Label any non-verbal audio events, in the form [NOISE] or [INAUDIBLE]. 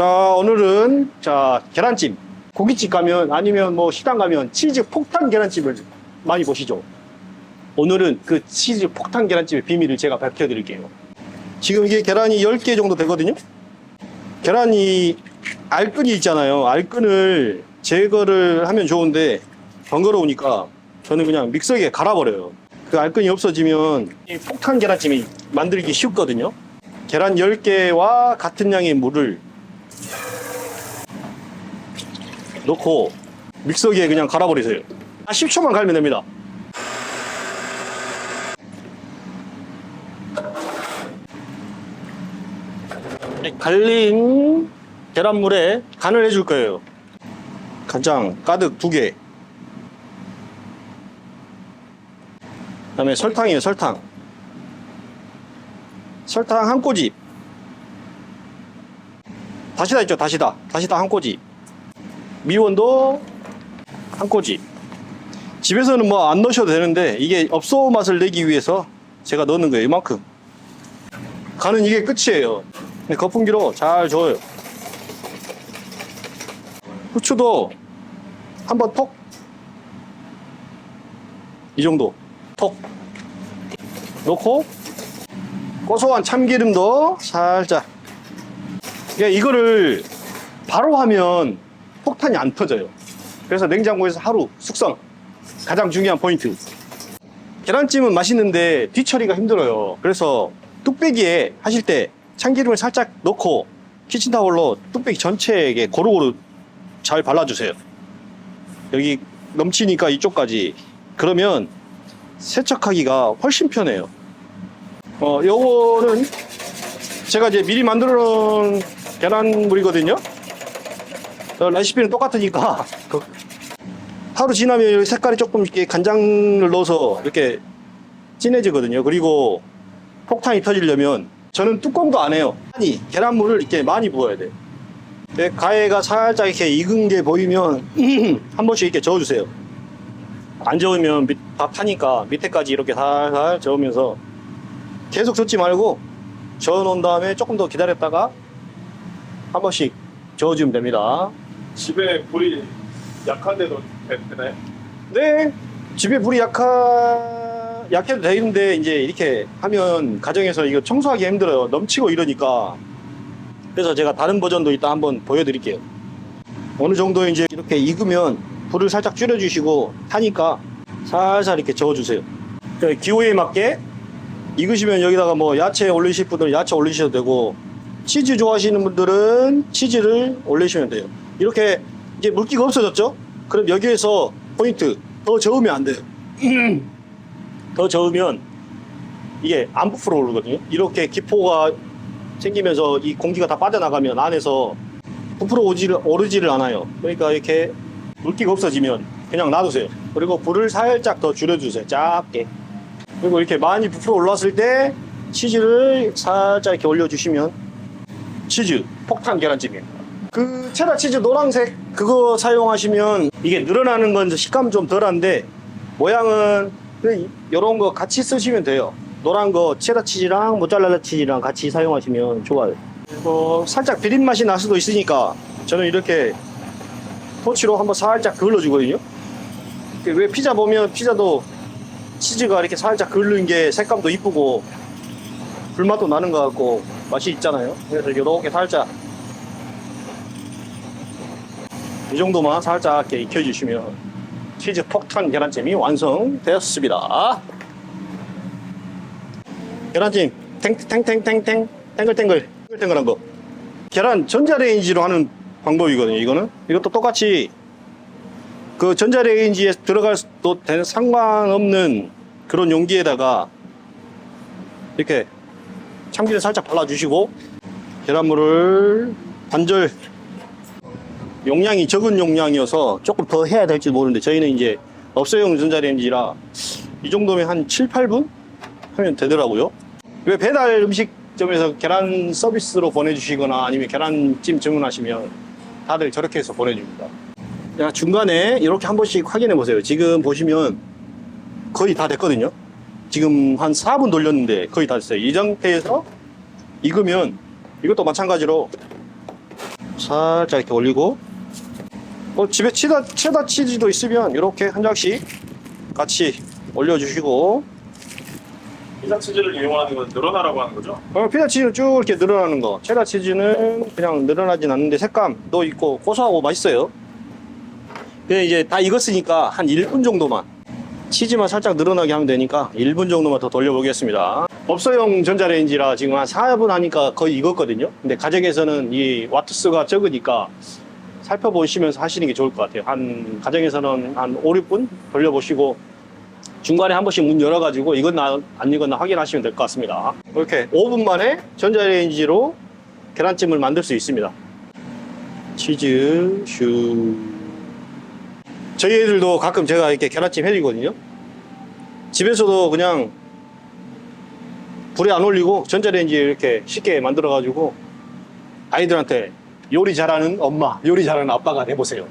자, 오늘은 자, 계란찜. 고깃집 가면 아니면 뭐 식당 가면 치즈 폭탄 계란찜을 많이 보시죠. 오늘은 그 치즈 폭탄 계란찜의 비밀을 제가 밝혀 드릴게요. 지금 이게 계란이 10개 정도 되거든요. 계란이 알끈이 있잖아요. 알끈을 제거를 하면 좋은데 번거로우니까 저는 그냥 믹서기에 갈아버려요. 그 알끈이 없어지면 이 폭탄 계란찜이 만들기 쉽거든요. 계란 10개와 같은 양의 물을 넣고 믹서기에 그냥 갈아버리세요. 한 10초만 갈면 됩니다. 네, 갈린 계란물에 간을 해줄 거예요. 간장 가득 두 개. 그 다음에 설탕이에요, 설탕. 설탕 한 꼬집. 다시다 있죠, 다시다. 다시다 한 꼬집. 미원도 한 꼬집. 집에서는 뭐 안 넣으셔도 되는데 이게 업소 맛을 내기 위해서 제가 넣는 거예요, 이만큼. 간은 이게 끝이에요. 거품기로 잘 저어요. 후추도 한번 톡. 이 정도. 톡. 넣고 고소한 참기름도 살짝. 그러니까 이거를 바로 하면 폭탄이 안 터져요. 그래서 냉장고에서 하루 숙성. 가장 중요한 포인트. 계란찜은 맛있는데 뒤처리가 힘들어요. 그래서 뚝배기에 하실 때 참기름을 살짝 넣고 키친타올로 뚝배기 전체에 고루고루 잘 발라주세요. 여기 넘치니까 이쪽까지. 그러면 세척하기가 훨씬 편해요. 어, 요거는 제가 이제 미리 만들어 놓은 계란물이거든요. 어, 레시피는 똑같으니까 그 하루 지나면 색깔이 조금 이렇게 간장을 넣어서 이렇게 진해지거든요. 그리고 폭탄이 터지려면 저는 뚜껑도 안 해요. 아니 계란물을 이렇게 많이 부어야 돼. 네, 가해가 살짝 이렇게 익은 게 보이면 [CLEARS THROAT] 한 번씩 이렇게 저어주세요. 안 저으면 밑, 다 타니까 밑에까지 이렇게 살살 저으면서 계속 젓지 말고 저어 놓은 다음에 조금 더 기다렸다가 한 번씩 저어주면 됩니다. 집에 불이 약한데도 되- 되나요? 네, 집에 불이 약하, 약해도 되는데, 이제 이렇게 하면 가정에서 이거 청소하기 힘들어요. 넘치고 이러니까. 그래서 제가 다른 버전도 이따 한번 보여드릴게요. 어느 정도 이제 이렇게 익으면 불을 살짝 줄여주시고 타니까 살살 이렇게 저어주세요. 그 기호에 맞게 익으시면 여기다가 뭐 야채 올리실 분들은 야채 올리셔도 되고, 치즈 좋아하시는 분들은 치즈를 올리시면 돼요. 이렇게 이제 물기가 없어졌죠? 그럼 여기에서 포인트 더 저으면 안 돼요. 더 저으면 이게 안 부풀어 오르거든요. 이렇게 기포가 생기면서 이 공기가 다 빠져나가면 안에서 부풀어 오지를 오르지를 않아요. 그러니까 이렇게 물기가 없어지면 그냥 놔두세요. 그리고 불을 살짝 더 줄여주세요. 작게. 그리고 이렇게 많이 부풀어 올랐을 때 치즈를 살짝 이렇게 올려주시면 치즈 폭탄 계란찜이에요. 그 체다 치즈 노란색 그거 사용하시면 이게 늘어나는 건 식감 좀 덜한데 모양은 이런 거 같이 쓰시면 돼요. 노란 거 체다 치즈랑 모짜렐라 치즈랑 같이 사용하시면 좋아요. 어, 살짝 비린 맛이 날 수도 있으니까 저는 이렇게 토치로 한번 살짝 그을러주거든요. 왜 피자 보면 피자도 치즈가 이렇게 살짝 그을린 게 색감도 이쁘고 불맛도 나는 것 같고 맛이 있잖아요. 그래서 이렇게 살짝 이 정도만 살짝 이렇게 익혀주시면 치즈 폭탄 계란찜이 완성되었습니다. 계란찜 탱탱탱탱탱 탱글탱글 탱글탱글한 거 계란 전자레인지로 하는 방법이거든요. 이거는 이것도 똑같이 그 전자레인지에 들어가도 되는 상관없는 그런 용기에다가 이렇게 참기름 살짝 발라주시고 계란물을 반절 용량이 적은 용량이어서 조금 더 해야 될지 모르는데 저희는 이제 업소용 전자레인지라 이 정도면 한 7, 8분 하면 되더라고요. 왜 배달 음식점에서 계란 서비스로 보내주시거나 아니면 계란찜 주문하시면 다들 저렇게 해서 보내줍니다. 자, 중간에 이렇게 한 번씩 확인해 보세요. 지금 보시면 거의 다 됐거든요. 지금 한 4분 돌렸는데 거의 다 됐어요. 이 상태에서 익으면 이것도 마찬가지로 살짝 이렇게 올리고 뭐 집에 치다, 체다 치즈도 있으면 이렇게 한 장씩 같이 올려주시고. 피자 치즈를 이용하는 건 늘어나라고 하는 거죠? 어, 피자 치즈는 쭉 이렇게 늘어나는 거. 체다 치즈는 그냥 늘어나진 않는데 색감도 있고 고소하고 맛있어요. 근데 이제 다 익었으니까 한 1분 정도만 치즈만 살짝 늘어나게 하면 되니까 1분 정도만 더 돌려보겠습니다. 업소용 전자레인지라 지금 한 4분 하니까 거의 익었거든요. 근데 가정에서는 이 와트수가 적으니까 살펴보시면서 하시는 게 좋을 것 같아요. 한 가정에서는 한 5, 6분 돌려보시고 중간에 한 번씩 문 열어가지고 익었나 안 익었나 확인하시면 될 것 같습니다. 이렇게 5분 만에 전자레인지로 계란찜을 만들 수 있습니다. 치즈 슈. 저희 애들도 가끔 제가 이렇게 계란찜 해주거든요. 집에서도 그냥 불에 안 올리고 전자레인지에 이렇게 쉽게 만들어 가지고 아이들한테 요리 잘하는 엄마 요리 잘하는 아빠가 돼보세요